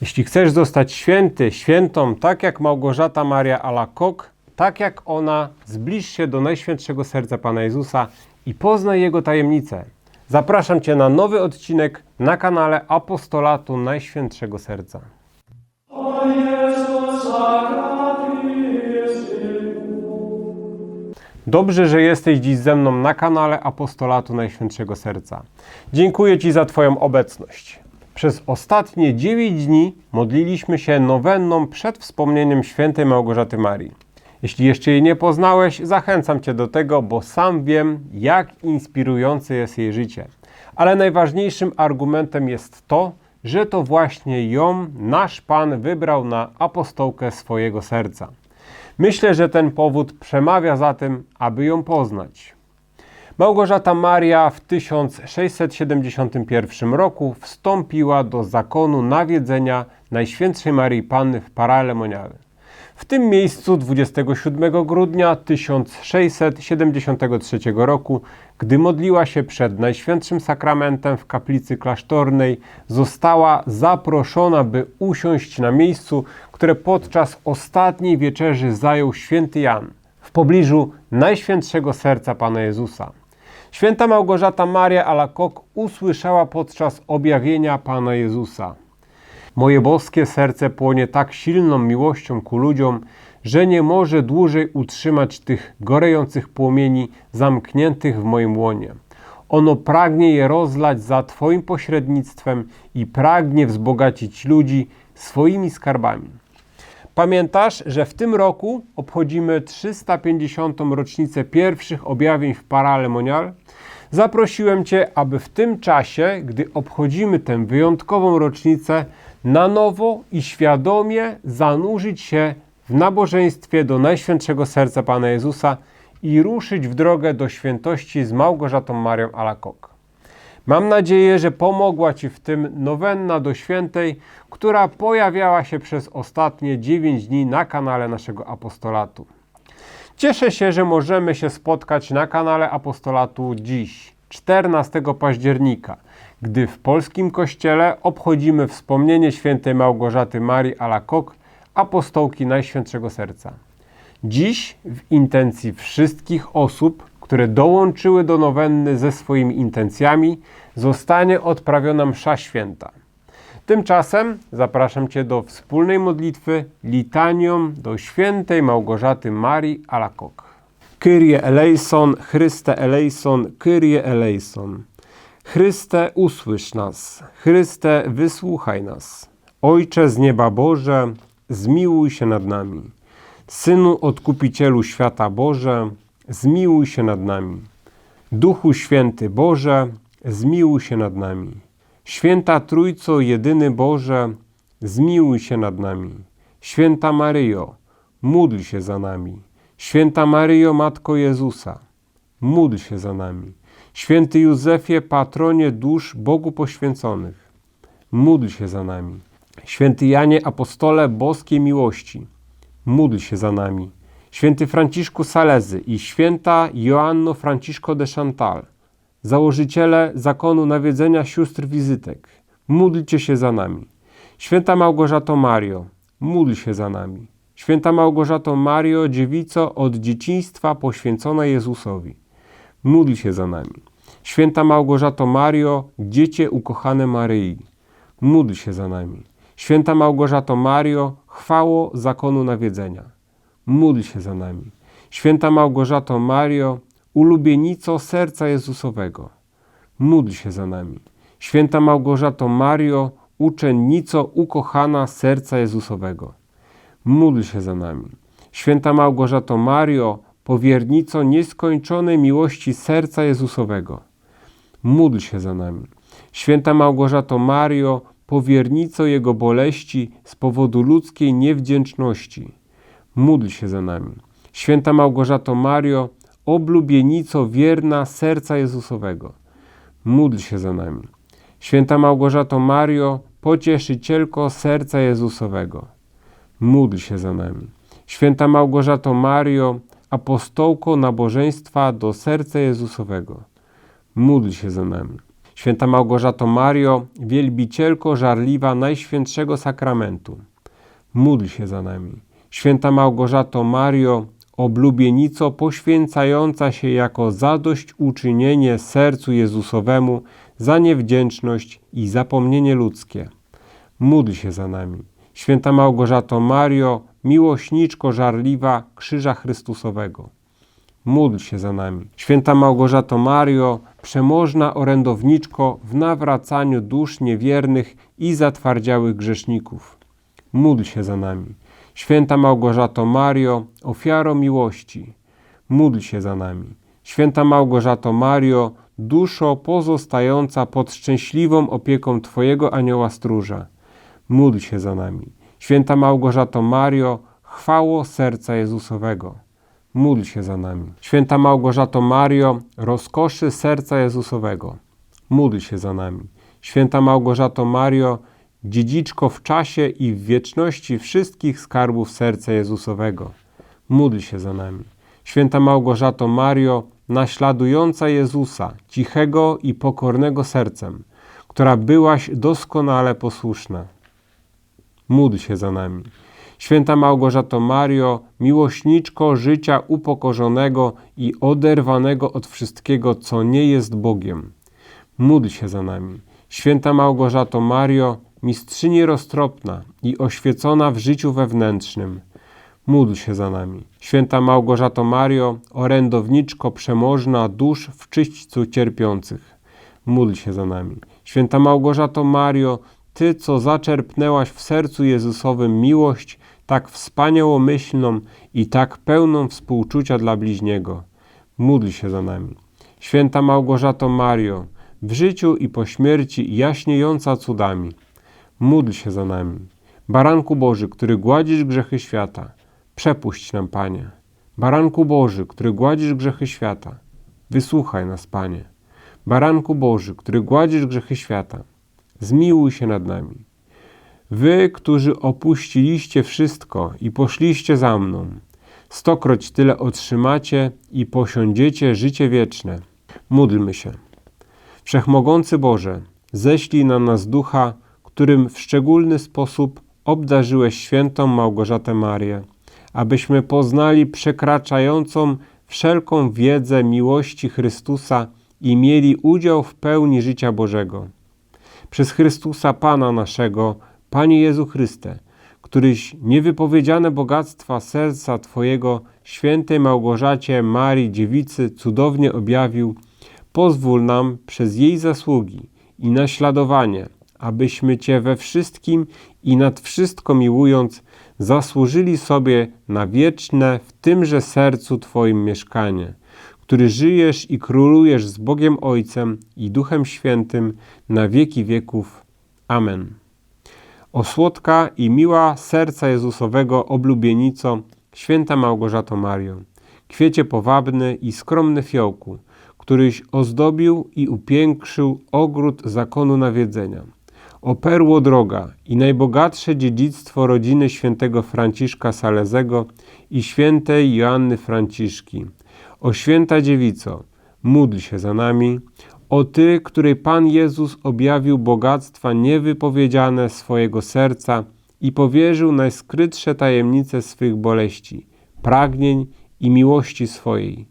Jeśli chcesz zostać święty, świętą, tak jak Małgorzata Maria Alakok, tak jak ona, zbliż się do Najświętszego Serca Pana Jezusa i poznaj Jego tajemnicę. Zapraszam Cię na nowy odcinek na kanale Apostolatu Najświętszego Serca. Dobrze, że jesteś dziś ze mną na kanale Apostolatu Najświętszego Serca. Dziękuję Ci za Twoją obecność. Przez ostatnie 9 dni modliliśmy się nowenną przed wspomnieniem świętej Małgorzaty Marii. Jeśli jeszcze jej nie poznałeś, zachęcam Cię do tego, bo sam wiem, jak inspirujące jest jej życie. Ale najważniejszym argumentem jest to, że to właśnie ją nasz Pan wybrał na apostołkę swojego serca. Myślę, że ten powód przemawia za tym, aby ją poznać. Małgorzata Maria w 1671 roku wstąpiła do zakonu nawiedzenia Najświętszej Marii Panny w Paralemoniale. W tym miejscu 27 grudnia 1673 roku, gdy modliła się przed Najświętszym Sakramentem w kaplicy klasztornej, została zaproszona, by usiąść na miejscu, które podczas ostatniej wieczerzy zajął święty Jan w pobliżu Najświętszego Serca Pana Jezusa. Święta Małgorzata Maria Alakok usłyszała podczas objawienia Pana Jezusa. Moje boskie serce płonie tak silną miłością ku ludziom, że nie może dłużej utrzymać tych gorejących płomieni zamkniętych w moim łonie. Ono pragnie je rozlać za Twoim pośrednictwem i pragnie wzbogacić ludzi swoimi skarbami. Pamiętasz, że w tym roku obchodzimy 350. rocznicę pierwszych objawień w Paralemonial? Zaprosiłem Cię, aby w tym czasie, gdy obchodzimy tę wyjątkową rocznicę, na nowo i świadomie zanurzyć się w nabożeństwie do Najświętszego Serca Pana Jezusa i ruszyć w drogę do świętości z Małgorzatą Marią Alakok. Mam nadzieję, że pomogła Ci w tym nowenna do świętej, która pojawiała się przez ostatnie 9 dni na kanale naszego apostolatu. Cieszę się, że możemy się spotkać na kanale apostolatu dziś, 14 października, gdy w polskim kościele obchodzimy wspomnienie świętej Małgorzaty Marii Alakok, apostołki Najświętszego Serca. Dziś w intencji wszystkich osób, które dołączyły do nowenny ze swoimi intencjami, zostanie odprawiona msza święta. Tymczasem zapraszam Cię do wspólnej modlitwy litanią do świętej Małgorzaty Marii Alakok. Kyrie eleison, Chryste eleison, Kyrie eleison. Chryste, usłysz nas. Chryste, wysłuchaj nas. Ojcze z nieba Boże, zmiłuj się nad nami. Synu Odkupicielu świata Boże, zmiłuj się nad nami. Duchu Święty Boże, zmiłuj się nad nami. Święta Trójco, jedyny Boże, zmiłuj się nad nami. Święta Maryjo, módl się za nami. Święta Maryjo, Matko Jezusa, módl się za nami. Święty Józefie, patronie dusz Bogu poświęconych, módl się za nami. Święty Janie, apostole boskiej miłości, módl się za nami. Święty Franciszku Salezy i święta Joanno Franciszko de Chantal, założyciele zakonu nawiedzenia sióstr wizytek, módlcie się za nami. Święta Małgorzato Mario, módl się za nami. Święta Małgorzato Mario, dziewico od dzieciństwa poświęcona Jezusowi, módl się za nami. Święta Małgorzato Mario, dziecię ukochane Maryi, módl się za nami. Święta Małgorzato Mario, chwało zakonu nawiedzenia, módl się za nami. Święta Małgorzato Mario, ulubienico serca Jezusowego, módl się za nami. Święta Małgorzato Mario, uczennico ukochana serca Jezusowego, módl się za nami. Święta Małgorzato Mario, powiernico nieskończonej miłości serca Jezusowego, módl się za nami. Święta Małgorzato Mario, powiernico Jego boleści z powodu ludzkiej niewdzięczności, módl się za nami. Święta Małgorzato Mario, oblubienico wierna serca Jezusowego, módl się za nami. Święta Małgorzato Mario, pocieszycielko serca Jezusowego, módl się za nami. Święta Małgorzato Mario, apostołko nabożeństwa do serca Jezusowego, módl się za nami. Święta Małgorzato Mario, wielbicielko żarliwa Najświętszego Sakramentu, módl się za nami. Święta Małgorzato Mario, oblubienico poświęcająca się jako zadośćuczynienie sercu Jezusowemu za niewdzięczność i zapomnienie ludzkie. Módl się za nami. Święta Małgorzato Mario, miłośniczko żarliwa Krzyża Chrystusowego. Módl się za nami. Święta Małgorzato Mario, przemożna orędowniczko w nawracaniu dusz niewiernych i zatwardziałych grzeszników. Módl się za nami. Święta Małgorzato Mario, ofiaro miłości. Módl się za nami. Święta Małgorzato Mario, duszo pozostająca pod szczęśliwą opieką Twojego anioła stróża. Módl się za nami. Święta Małgorzato Mario, chwało serca Jezusowego. Módl się za nami. Święta Małgorzato Mario, rozkoszy serca Jezusowego. Módl się za nami. Święta Małgorzato Mario, dziedziczko w czasie i w wieczności wszystkich skarbów serca Jezusowego. Módl się za nami. Święta Małgorzato Mario, naśladująca Jezusa, cichego i pokornego sercem, która byłaś doskonale posłuszna. Módl się za nami. Święta Małgorzato Mario, miłośniczko życia upokorzonego i oderwanego od wszystkiego, co nie jest Bogiem. Módl się za nami. Święta Małgorzato Mario, mistrzyni roztropna i oświecona w życiu wewnętrznym. Módl się za nami. Święta Małgorzato Mario, orędowniczko przemożna dusz w czyśćcu cierpiących. Módl się za nami. Święta Małgorzato Mario, Ty, co zaczerpnęłaś w sercu Jezusowym miłość, tak wspaniałomyślną i tak pełną współczucia dla bliźniego. Módl się za nami. Święta Małgorzato Mario, w życiu i po śmierci jaśniejąca cudami. Módl się za nami. Baranku Boży, który gładzisz grzechy świata, przepuść nam, Panie. Baranku Boży, który gładzisz grzechy świata, wysłuchaj nas, Panie. Baranku Boży, który gładzisz grzechy świata, zmiłuj się nad nami. Wy, którzy opuściliście wszystko i poszliście za mną, stokroć tyle otrzymacie i posiądziecie życie wieczne. Módlmy się. Wszechmogący Boże, ześlij na nas ducha, którym w szczególny sposób obdarzyłeś świętą Małgorzatę Marię, abyśmy poznali przekraczającą wszelką wiedzę miłości Chrystusa i mieli udział w pełni życia Bożego. Przez Chrystusa Pana naszego, Panie Jezu Chryste, któryś niewypowiedziane bogactwa serca Twojego świętej Małgorzacie Marii Dziewicy cudownie objawił, pozwól nam przez jej zasługi i naśladowanie, abyśmy Cię we wszystkim i nad wszystko miłując, zasłużyli sobie na wieczne w tymże sercu Twoim mieszkanie, który żyjesz i królujesz z Bogiem Ojcem i Duchem Świętym na wieki wieków. Amen. O słodka i miła serca Jezusowego oblubienico, święta Małgorzato Mario, kwiecie powabny i skromny fiołku, któryś ozdobił i upiększył ogród zakonu nawiedzenia. O perło droga i najbogatsze dziedzictwo rodziny świętego Franciszka Salezego i świętej Joanny Franciszki. O święta dziewico, módl się za nami. O Ty, której Pan Jezus objawił bogactwa niewypowiedziane swojego serca i powierzył najskrytsze tajemnice swych boleści, pragnień i miłości swojej.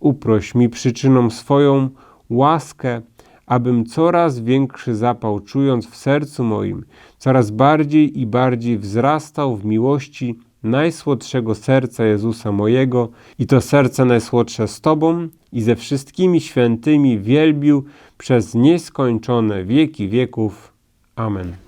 Uproś mi przyczyną swoją łaskę, abym coraz większy zapał czując w sercu moim, coraz bardziej i bardziej wzrastał w miłości najsłodszego serca Jezusa mojego i to serce najsłodsze z Tobą i ze wszystkimi świętymi wielbił przez nieskończone wieki wieków. Amen.